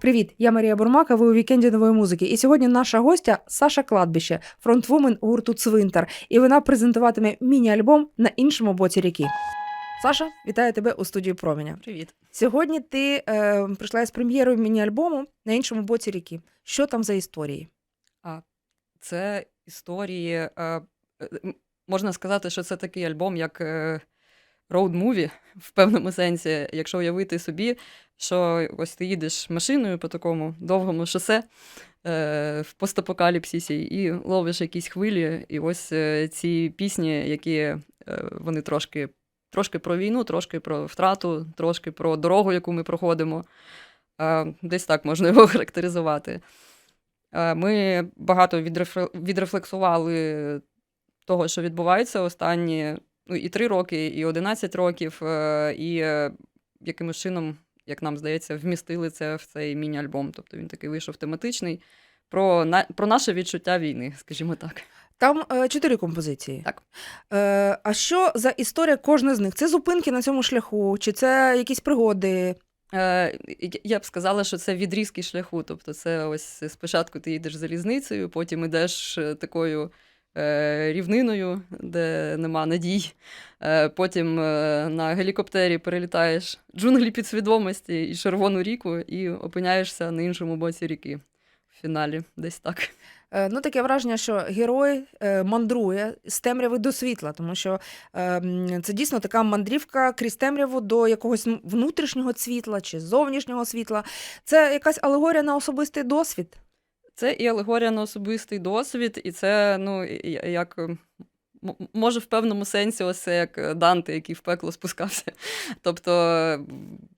Привіт, я Марія Бурмака. Ви у вікенді нової музики. І сьогодні наша гостя Саша Кладбище, фронтвумен гурту Цвинтар. І вона презентуватиме міні-альбом на іншому боці ріки. Саша, вітаю тебе у студії Променя. Привіт. Сьогодні ти е, прийшла з прем'єрою міні-альбому на іншому боці ріки. Що там за історії? А Це історії. е, е, Можна сказати, що це такий альбом, як роуд-муві в певному сенсі, якщо уявити собі, що ось ти їдеш машиною по такому довгому шосе е, в постапокаліпсисі і ловиш якісь хвилі. І ось е, ці пісні, які е, вони трошки, трошки про війну, трошки про втрату, трошки про дорогу, яку ми проходимо. Е, Десь так можна його характеризувати. Ми багато відрефлексували того, що відбувається останні ну, і 3 роки, і 11 років, е, і е, якимось чином, як нам здається, вмістили це в цей міні-альбом. Тобто він такий вийшов тематичний про, на, про наше відчуття війни, скажімо так. Там е, чотири композиції. Так. Е, а що за історія кожної з них? Це зупинки на цьому шляху, чи це якісь пригоди? Е, я- б сказала, що це відрізки шляху. Тобто, це ось спочатку ти їдеш залізницею, потім йдеш такою рівниною, де нема надій. Е, потім е, на гелікоптері перелітаєш джунглі підсвідомості і червону ріку, і опиняєшся на іншому боці ріки. В фіналі, десь так. Е, Ну, таке враження, що герой е, мандрує з темряви до світла, тому що е, це дійсно така мандрівка крізь темряву до якогось внутрішнього світла чи зовнішнього світла. Це якась алегорія на особистий досвід. Це і алегорія на особистий досвід, і це, ну, як. е, Може, в певному сенсі, ось це як Данте, який в пекло спускався. Тобто е,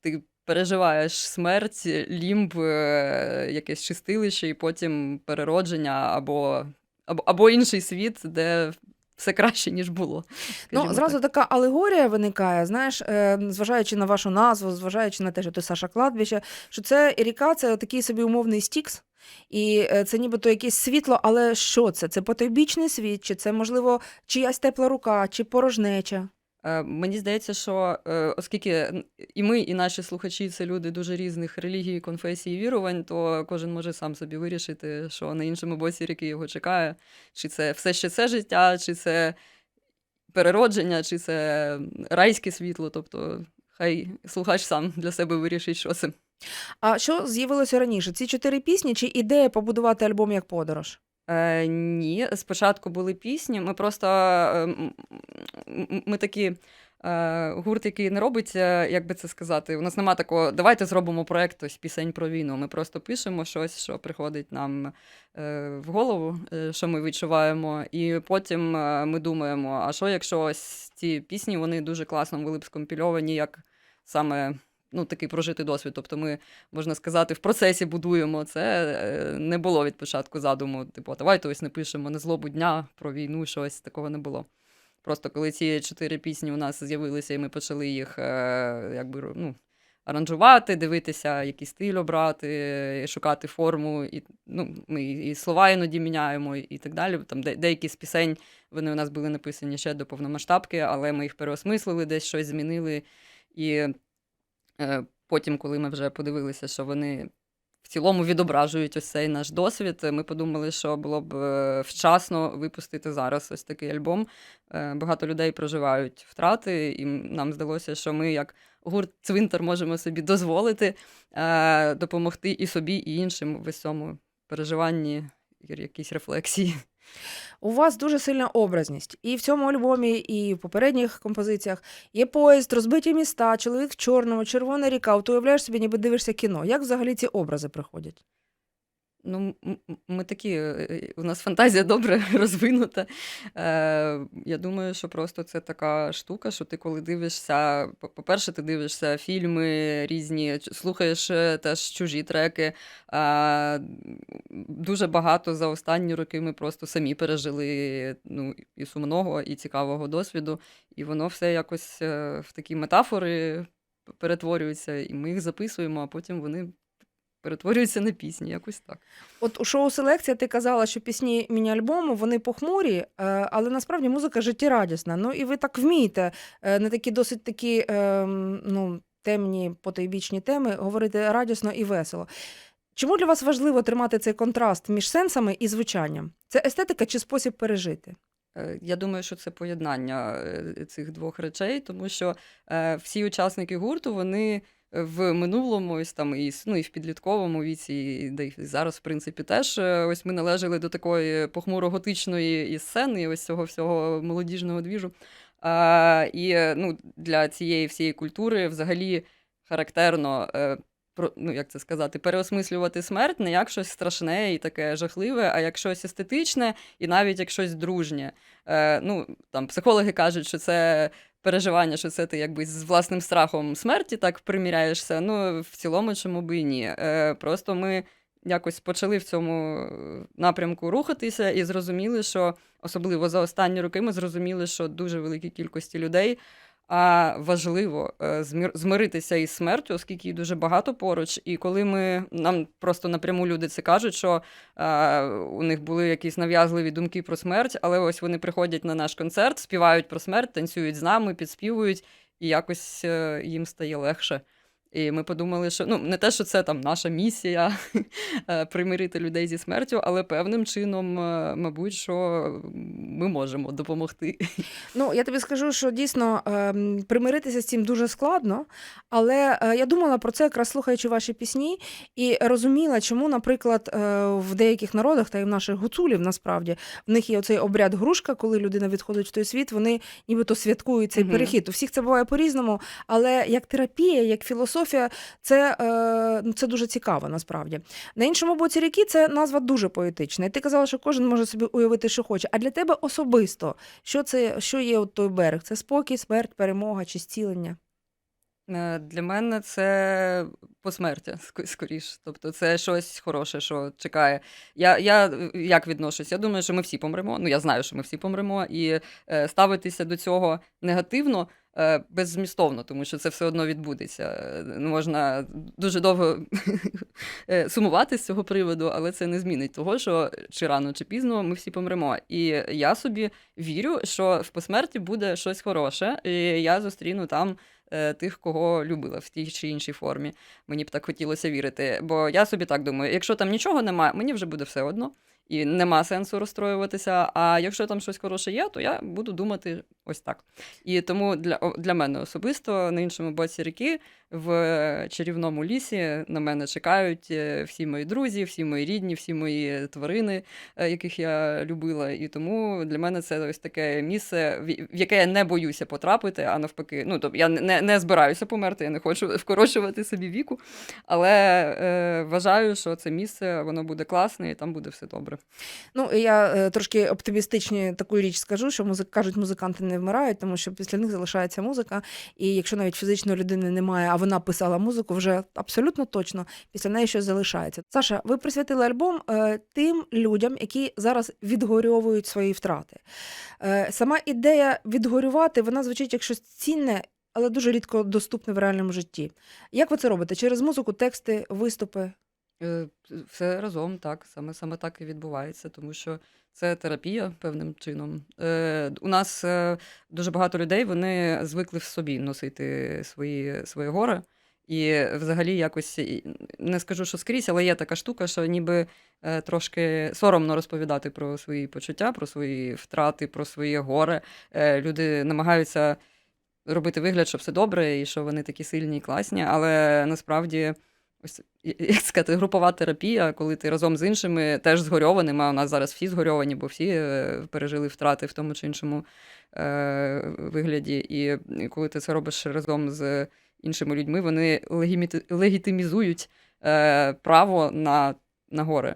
ти переживаєш смерть, лімб, е, якесь чистилище, і потім переродження або, або, або інший світ, де все краще, ніж було. Ну, зразу так. така алегорія виникає, знаєш, е, зважаючи на вашу назву, зважаючи на те, що ти Саша Кладбище, що це ріка, це такий собі умовний стікс. І е, це нібито якесь світло, але що це? Це потойбічний світ, чи це, можливо, чиясь тепла рука, чи порожнеча? Е, Мені здається, що е, оскільки і ми, і наші слухачі це люди дуже різних релігій, конфесій і вірувань, то кожен може сам собі вирішити, що на іншому боці ріки його чекає. Чи це все ще це життя, чи це переродження, чи це райське світло. Тобто, хай слухач сам для себе вирішить, що це. А що з'явилося раніше? Ці чотири пісні, чи ідея побудувати альбом як подорож? Е, ні, спочатку були пісні. Ми просто е, ми такі. е, Гурт, який не робить, е, як би це сказати, у нас нема такого, давайте зробимо проект ось пісень про війну. Ми просто пишемо щось, що приходить нам е, в голову, що ми відчуваємо, і потім ми думаємо, а що якщо ось ці пісні вони дуже класно були б скомпільовані, як саме ну, такий прожитий досвід. Тобто ми, можна сказати, в процесі будуємо це. е, Не було від початку задуму, типу, давайте ось напишемо на злобу дня про війну, щось такого не було. Просто коли ці чотири пісні у нас з'явилися, і ми почали їх е, якби, ну, аранжувати, дивитися, який стиль обрати, шукати форму. І, ну, ми і слова іноді міняємо, і так далі. Там де, деякі з пісень вони у нас були написані ще до повномасштабки, але ми їх переосмислили, десь щось змінили. І потім, коли ми вже подивилися, що вони в цілому відображують ось цей наш досвід, ми подумали, що було б е, вчасно випустити зараз ось такий альбом. Е, Багато людей проживають втрати, і нам здалося, що ми, як гурт Цвинтар, можемо собі дозволити е, допомогти і собі, і іншим в цьому переживанні, якісь рефлексії. У вас дуже сильна образність. І в цьому альбомі, і в попередніх композиціях є поїзд, розбиті міста, чоловік в чорному, червона ріка. От уявляєш собі, ніби дивишся кіно. Як взагалі ці образи приходять? Ну, ми такі, е, у нас фантазія добре розвинута. Е, я думаю, що просто це така штука, що ти коли дивишся, по- по-перше, ти дивишся фільми різні, слухаєш е, теж чужі треки. Е, дуже багато за останні роки ми просто самі пережили ну, і сумного, і цікавого досвіду, і воно все якось е, в такі метафори перетворюється, і ми їх записуємо, а потім вони перетворюються на пісні, якось так. От у шоу Селекція ти казала, що пісні міні-альбому вони похмурі, е, але насправді музика життєрадісна. Ну і ви так вмієте е, на такі досить такі, ем, ну. темні потойбічні теми говорити радісно і весело. Чому для вас важливо тримати цей контраст між сенсами і звучанням? Це естетика чи спосіб пережити? Е, Я думаю, що це поєднання цих двох речей, тому що всі учасники гурту вони в минулому, ось там і, ну, і в підлітковому віці, і, да, і зараз, в принципі, теж е, ось ми належали до такої похмуро-готичної і сцени, і ось цього всього молодіжного двіжу. А, і е, ну, для цієї всієї культури взагалі характерно. е, про, ну, як це сказати, переосмислювати смерть не як щось страшне і таке жахливе, а як щось естетичне і навіть як щось дружнє. Е, ну, там, психологи кажуть, що це переживання, що це ти якби з власним страхом смерті так приміряєшся. Ну, в цілому, чому би і ні. Е, просто ми якось почали в цьому е, напрямку рухатися і зрозуміли, що особливо за останні роки ми зрозуміли, що дуже великій кількості людей. А важливо е, змиритися із смертю, оскільки її дуже багато поруч. І коли ми нам просто напряму люди це кажуть, що е, у них були якісь нав'язливі думки про смерть, але ось вони приходять на наш концерт, співають про смерть, танцюють з нами, підспівують, і якось е, їм стає легше. І ми подумали, що ну не те, що це там наша місія е, примирити людей зі смертю, але певним чином, е, мабуть, що ми можемо допомогти. Ну, я тобі скажу, що дійсно ем, примиритися з цим дуже складно, але е, я думала про це, якраз слухаючи ваші пісні, і розуміла, чому, наприклад, в деяких народах та й в наших гуцулів насправді в них є оцей обряд грушка, коли людина відходить в той світ, вони нібито святкують цей Мгм. перехід. У всіх це буває по-різному, але як терапія, як філософія, це, е, ну, це дуже цікаво насправді. На іншому боці ріки це назва дуже поетична. І ти казала, що кожен може собі уявити, що хоче. А для тебе особисто, що це, що є от той берег? Це спокій, смерть, перемога чи зцілення? Е, Для мене це посмертя, ск- скоріш. Тобто це щось хороше, що чекає. Я, я як відношусь? Я думаю, що ми всі помремо. Ну, я знаю, що ми всі помремо, і е, ставитися до цього негативно. Е, Беззмістовно, тому що це все одно відбудеться. Е, Можна дуже довго е, сумувати з цього приводу, але це не змінить того, що чи рано, чи пізно ми всі помремо. І я собі вірю, що в посмерті буде щось хороше, і я зустріну там тих, кого любила в тій чи іншій формі. Мені б так хотілося вірити. Бо я собі так думаю, якщо там нічого немає, мені вже буде все одно. І нема сенсу розстроюватися. А якщо там щось хороше є, то я буду думати ось так. І тому для, для мене особисто на іншому боці ріки в чарівному лісі на мене чекають е, всі мої друзі, всі мої рідні, всі мої тварини, е, яких я любила. І тому для мене це ось таке місце, в в яке я не боюся потрапити, а навпаки, ну тобто я не, не збираюся померти, я не хочу вкорочувати собі віку, але е, вважаю, що це місце воно буде класне і там буде все добре. Ну, я е, трошки оптимістичні таку річ скажу, що музик, кажуть, музиканти не вмирають, тому що після них залишається музика. І якщо навіть фізичної людини немає, а вона писала музику, вже абсолютно точно після неї щось залишається. Саша, ви присвятили альбом е, тим людям, які зараз відгорьовують свої втрати. Е, сама ідея відгорювати, вона звучить як щось цінне. Але дуже рідко доступне в реальному житті. Як ви це робите? Через музику, тексти, виступи? Е, Все разом, так, саме, саме так і відбувається, тому що це терапія певним чином. Е, у нас е, дуже багато людей вони звикли в собі носити свої, своє горе. І взагалі якось не скажу, що скрізь, але є така штука, що ніби е, трошки соромно розповідати про свої почуття, про свої втрати, про своє горе. Е, люди намагаються робити вигляд, що все добре, і що вони такі сильні і класні, але насправді. Ось як сказати, групова терапія, коли ти разом з іншими теж згорьованими, а у нас зараз всі згорьовані, бо всі е, пережили втрати в тому чи іншому е, вигляді. І коли ти це робиш разом з іншими людьми, вони легітимізують е, право на, на горе.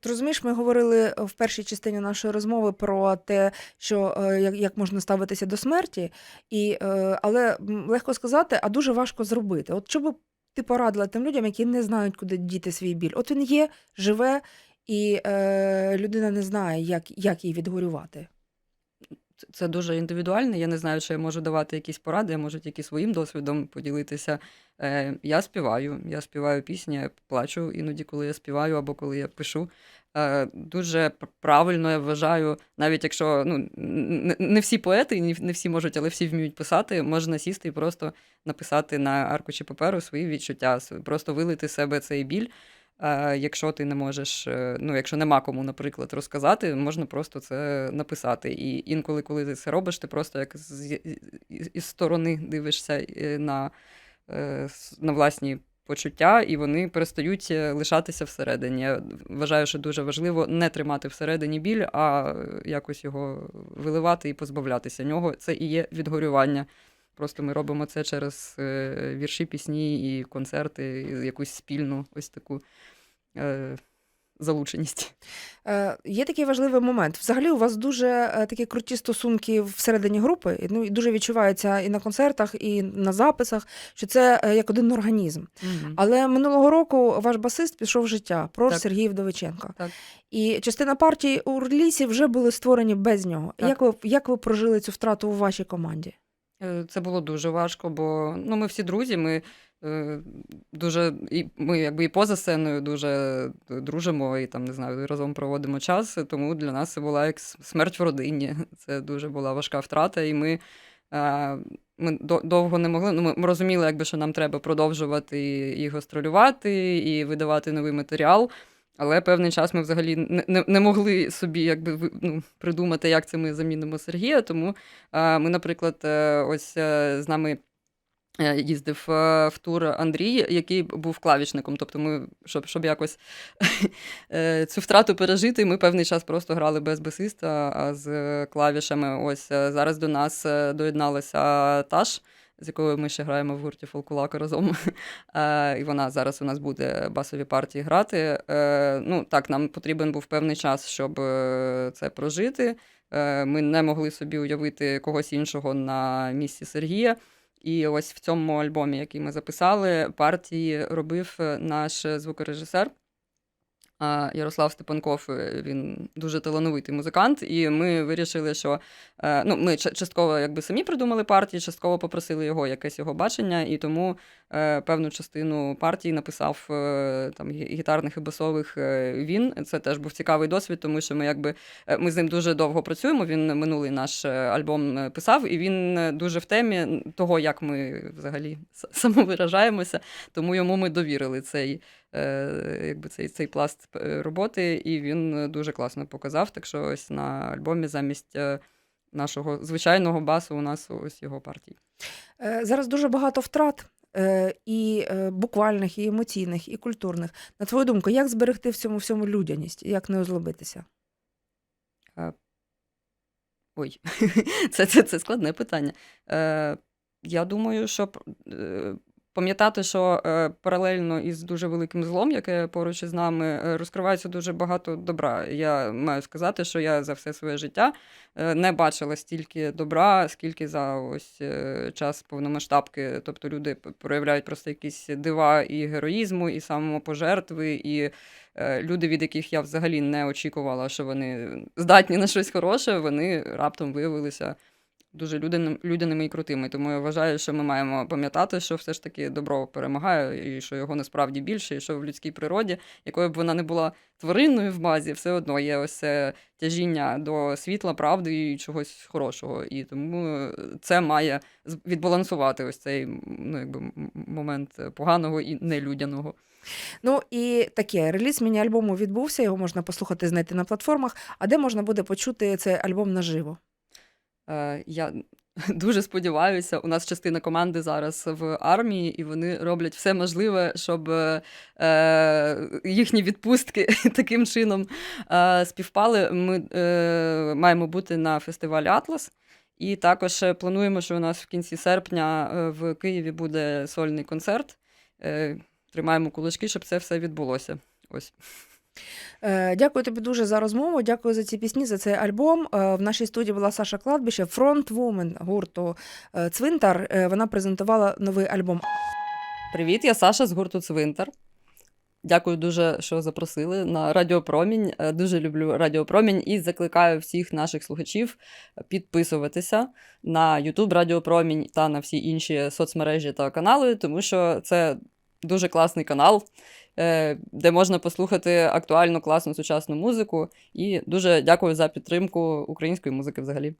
Ти розумієш, ми говорили в першій частині нашої розмови про те, що як, можна ставитися до смерті, і, але легко сказати, а дуже важко зробити. От що ти порадила тим людям, які не знають, куди діти свій біль? От він є, живе, і е, людина не знає, як, як її відгорювати. Це дуже індивідуально. Я не знаю, що я можу давати якісь поради, я можу тільки своїм досвідом поділитися. Е, я співаю, я співаю пісні, я плачу іноді, коли я співаю або коли я пишу. Е, дуже правильно я вважаю, навіть якщо ну, не всі поети, не всі можуть, але всі вміють писати, можна сісти і просто написати на аркуші паперу свої відчуття, просто вилити себе цей біль. Е, Якщо ти не можеш, е, ну якщо нема кому, наприклад, розказати, можна просто це написати. І інколи, коли ти це робиш, ти просто як з, із, сторони дивишся е, на, на власні почуття, і вони перестають лишатися всередині. Я вважаю, що дуже важливо не тримати всередині біль, а якось його виливати і позбавлятися нього. Це і є відгорювання. Просто ми робимо це через е, вірші, пісні і концерти, і якусь спільну ось таку е, залученість. Е, Є такий важливий момент. Взагалі, у вас дуже е, такі круті стосунки всередині групи, і, ну і дуже відчувається і на концертах, і на записах, що це е, як один організм. Але минулого року ваш басист пішов в життя, Прор Так. Сергій Вдовиченко. Так. І частина партій у релісі вже були створені без нього. Так. Як ви як ви прожили цю втрату у вашій команді? Е, Це було дуже важко, бо ну, ми всі друзі, ми е, дуже і ми якби і поза сценою дуже дружимо і там не знаю, разом проводимо час. Тому для нас це була як смерть в родині. Це дуже була важка втрата, і ми. е, Ми довго не могли. Ну, ми- розуміли, якби, що нам треба продовжувати і гастролювати, і видавати новий матеріал. Але певний час ми взагалі не, не, не могли собі якби, ну, придумати, як це ми замінимо Сергія. Тому е, ми, наприклад, е, ось е, з нами їздив в тур Андрій, який був клавішником. Тобто, ми, щоб, щоб якось цю втрату пережити, ми певний час просто грали без басиста, а з клавішами. Ось зараз до нас доєдналася Таш. З якою ми ще граємо в гурті Фолкулака разом. Е, і вона зараз у нас буде басові партії грати. Е, ну так, нам потрібен був певний час, щоб е, це прожити. Ми не могли собі уявити когось іншого на місці Сергія. І ось в цьому альбомі, який ми записали, партії робив наш звукорежисер. Ярослав Степанков, е, він дуже талановитий музикант, і ми вирішили, що е, ну, ми частково якби самі придумали партії, частково попросили його якесь його бачення, і тому е, певну частину партій написав там гітарних і басових він. Це теж був цікавий досвід, тому що ми якби ми з ним дуже довго працюємо. Він минулий наш альбом писав, і він дуже в темі того, як ми взагалі самовиражаємося. Тому йому ми довірили цей, якби цей, цей пласт е, роботи, і він е, дуже класно показав. Так що ось на альбомі замість е, нашого звичайного басу у нас ось його партії. Е, Зараз дуже багато втрат. е, І е, буквальних, і емоційних, і культурних. На твою думку, як зберегти в цьому всьому людяність? Як не озлобитися? Ой, це, це, це складне питання. Е, я думаю, що е, пам'ятати, що е, паралельно із дуже великим злом, яке поруч із нами, е, розкривається дуже багато добра. Я маю сказати, що я за все своє життя е, не бачила стільки добра, скільки за ось час повномасштабки. Тобто люди проявляють просто якісь дива і героїзму, і самопожертви, і люди, від яких я взагалі не очікувала, що вони здатні на щось хороше, вони раптом виявилися дуже людяним- людяними і крутими. Тому я вважаю, що ми маємо пам'ятати, що все ж таки добро перемагає, і що його насправді більше, і що в людській природі, якою б вона не була тваринною в базі, все одно є ось це тяжіння до світла, правди і чогось хорошого. І тому е, це має відбалансувати ось цей ну, якби, момент поганого і нелюдяного. Ну і таке, реліз міні-альбому відбувся, його можна послухати, знайти на платформах. А де можна буде почути цей альбом наживо? Е, Я дуже сподіваюся, у нас частина команди зараз в армії, і вони роблять все можливе, щоб е, їхні відпустки таким чином е, співпали. Ми е, маємо бути на фестивалі Атлас. І також е, плануємо, що у нас в кінці серпня е, в Києві буде сольний концерт. Е, Тримаємо кулачки, щоб це все відбулося. Ось. Е, Дякую тобі дуже за розмову. Дякую за ці пісні, за цей альбом. Е, В нашій студії була Саша Кладбище, фронтвумен гурту е, Цвинтар. Вона презентувала новий альбом. Привіт, я Саша з гурту Цвинтар. Дякую дуже, що запросили на Радіопромінь. Дуже люблю Радіопромінь і закликаю всіх наших слухачів підписуватися на YouTube Радіопромінь та на всі інші соцмережі та канали, тому що це дуже класний канал, е, де можна послухати актуальну, класну сучасну музику. І дуже дякую за підтримку української музики взагалі.